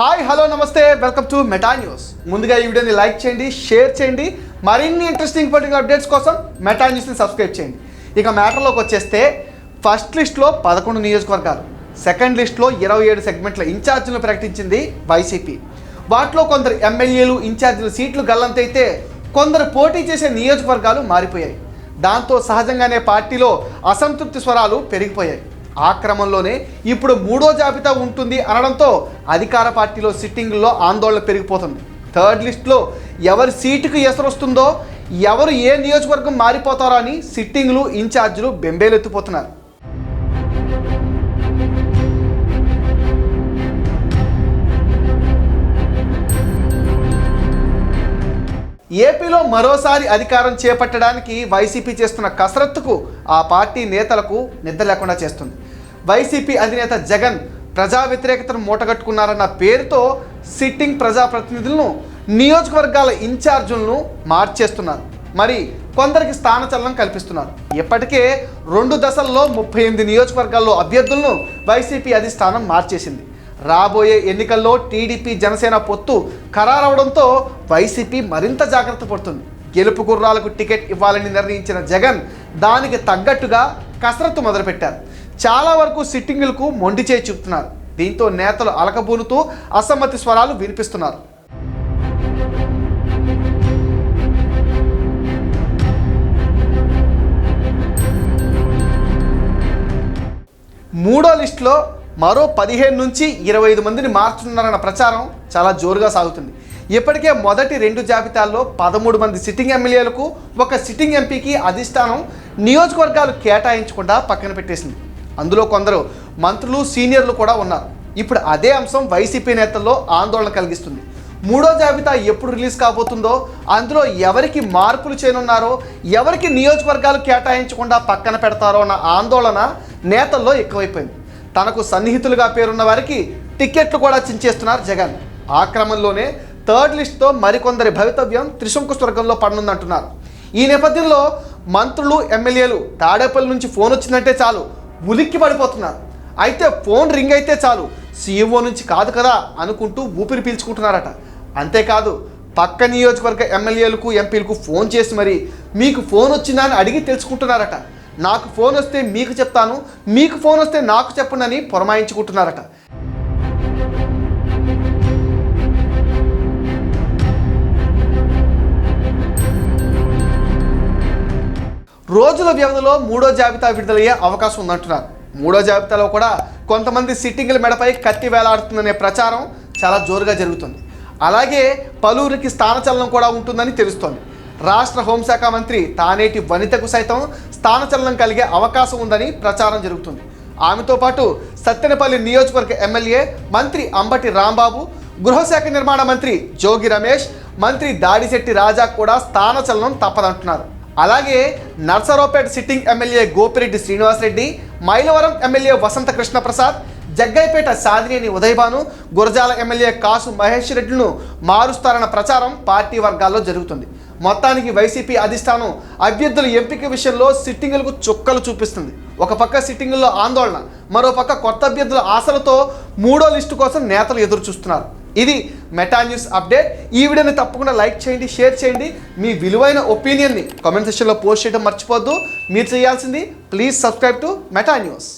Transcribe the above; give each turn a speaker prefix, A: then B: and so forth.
A: Hi hello నమస్తే. Welcome to Meta news ముందుగా ఈ వీడియోని లైక్ చేయండి షేర్ చేయండి. మరిన్ని ఇంట్రెస్టింగ్ పొలిటికల్ అప్డేట్స్ కోసం మెటా న్యూస్ని సబ్స్క్రైబ్ చేయండి. ఇక మ్యాటర్లోకి వచ్చేస్తే ఫస్ట్ లిస్ట్లో పదకొండు నియోజకవర్గాలు సెకండ్ లిస్ట్లో ఇరవై ఏడు సెగ్మెంట్ల ఇన్ఛార్జీలను ప్రకటించింది వైసీపీ వాటిలో కొందరు ఎమ్మెల్యేలు ఇన్ఛార్జీలు సీట్లు గల్లంతైతే కొందరు పోటీ చేసే నియోజకవర్గాలు మారిపోయాయి. దాంతో సహజంగానే పార్టీలో అసంతృప్తి స్వరాలు పెరిగిపోయాయి. ఆ క్రమంలోనే ఇప్పుడు మూడో జాబితా ఉంటుంది అనడంతో అధికార పార్టీలో సిట్టింగ్లో ఆందోళన పెరిగిపోతుంది. థర్డ్ లిస్ట్లో ఎవరి సీటుకు ఎసరొస్తుందో ఎవరు ఏ నియోజకవర్గం మారిపోతారో అని సిట్టింగ్లు ఇన్ఛార్జీలు బెంబేలెత్తిపోతున్నారు. ఏపీలో మరోసారి అధికారం చేపట్టడానికి వైసీపీ చేస్తున్న కసరత్తుకు ఆ పార్టీ నేతలకు నిద్ర లేకుండా చేస్తుంది. వైసీపీ అధినేత జగన్ ప్రజా వ్యతిరేకతను మూటగట్టుకున్నారన్న పేరుతో సిట్టింగ్ ప్రజాప్రతినిధులను నియోజకవర్గాల ఇన్ఛార్జులను మార్చేస్తున్నారు. మరి కొందరికి స్థానచలనం కల్పిస్తున్నారు. ఇప్పటికే రెండు దశల్లో ముప్పై ఎనిమిది నియోజకవర్గాల్లో అభ్యర్థులను వైసీపీ అధిష్టానం మార్చేసింది. రాబోయే ఎన్నికల్లో టీడీపీ జనసేన పొత్తు ఖరారవడంతో వైసీపీ మరింత జాగ్రత్త పడుతుంది. గెలుపు గుర్రాలకు టికెట్ ఇవ్వాలని నిర్ణయించిన జగన్ దానికి తగ్గట్టుగా కసరత్తు మొదలుపెట్టారు. చాలా వరకు సిట్టింగులకు మొండి చేయి చూపుతున్నారు. దీంతో నేతలు అలకబూలుతూ అసమ్మతి స్వరాలు వినిపిస్తున్నారు. మూడో లిస్టులో మరో పదిహేను నుంచి ఇరవై ఐదు మందిని మార్చుతున్నారన్న ప్రచారం చాలా జోరుగా సాగుతుంది. ఇప్పటికే మొదటి రెండు జాబితాల్లో పదమూడు మంది సిట్టింగ్ ఎమ్మెల్యేలకు ఒక సిట్టింగ్ ఎంపీకి అధిష్టానం నియోజకవర్గాలు కేటాయించకుండా పక్కన పెట్టేసింది. అందులో కొందరు మంత్రులు సీనియర్లు కూడా ఉన్నారు. ఇప్పుడు అదే అంశం వైసీపీ నేతల్లో ఆందోళన కలిగిస్తుంది. మూడో జాబితా ఎప్పుడు రిలీజ్ కాబోతుందో అందులో ఎవరికి మార్పులు చేయనున్నారో ఎవరికి నియోజకవర్గాలు కేటాయించకుండా పక్కన పెడతారో అన్న ఆందోళన నేతల్లో ఎక్కువైపోయింది. తనకు సన్నిహితులుగా పేరున్న వారికి టిక్కెట్లు కూడా చించేస్తున్నారు జగన్. ఆ క్రమంలోనే థర్డ్ లిస్ట్తో మరికొందరి భవితవ్యం త్రిశంకు స్వర్గంలో పడనుందంటున్నారు. ఈ నేపథ్యంలో మంత్రులు ఎమ్మెల్యేలు తాడేపల్లి నుంచి ఫోన్ వచ్చిందంటే చాలు. ఉలిక్కి పడిపోతున్నారు అయితే ఫోన్ రింగ్ అయితే చాలు. సీఈఓ నుంచి కాదు కదా అనుకుంటూ ఊపిరి పీల్చుకుంటున్నారట. అంతేకాదు పక్క నియోజకవర్గ ఎమ్మెల్యేలకు ఎంపీలకు ఫోన్ చేసి మరి మీకు ఫోన్ వచ్చిందా అని అడిగి తెలుసుకుంటున్నారట. నాకు ఫోన్ వస్తే మీకు చెప్తాను మీకు ఫోన్ వస్తే నాకు చెప్పండి పురమాయించుకుంటున్నారట. రోజుల వ్యవధిలో మూడో జాబితా విడుదలయ్యే అవకాశం ఉందంటున్నారు. మూడో జాబితాలో కూడా కొంతమంది సిట్టింగుల మెడపై కత్తి వేలాడుతుందనే ప్రచారం చాలా జోరుగా జరుగుతుంది. అలాగే పలువురికి స్థానచలనం కూడా ఉంటుందని తెలుస్తోంది. రాష్ట్ర హోంశాఖ మంత్రి తానేటి వనితకు సైతం స్థానచలనం కలిగే అవకాశం ఉందని ప్రచారం జరుగుతుంది. ఆమెతో పాటు సత్తెనపల్లి నియోజకవర్గ ఎమ్మెల్యే మంత్రి అంబటి రాంబాబు గృహశాఖ నిర్మాణ మంత్రి జోగి రమేష్ మంత్రి దాడిశెట్టి రాజా కూడా స్థానచలనం తప్పదంటున్నారు. అలాగే Narasaraopet sitting MLA Gopireddy Srinivasareddy Mylavaram MLA Vasantha Krishna Prasad Jaggaiahpet Sadhineni Udayabhanu Gurazala MLA Kasu Mahesh రెడ్డిను మారుస్తారన్న ప్రచారం పార్టీ వర్గాల్లో జరుగుతుంది. మొత్తానికి వైసీపీ అధిష్టానం అభ్యర్థుల ఎంపిక విషయంలో సిట్టింగులకు చుక్కలు చూపిస్తుంది. ఒక పక్క సిట్టింగుల్లో ఆందోళన మరోపక్క కొత్త అభ్యర్థుల ఆశలతో మూడో లిస్టు కోసం నేతలు ఎదురు చూస్తున్నారు ఇది మెటా న్యూస్ అప్డేట్ ఈ వీడియోని తప్పకుండా లైక్ చేయండి షేర్ చేయండి. మీ విలువైన ఒపీనియన్ని కామెంట్ సెక్షన్లో పోస్ట్ చేయడం మర్చిపోద్దు మీరు చేయాల్సింది please subscribe to Meta news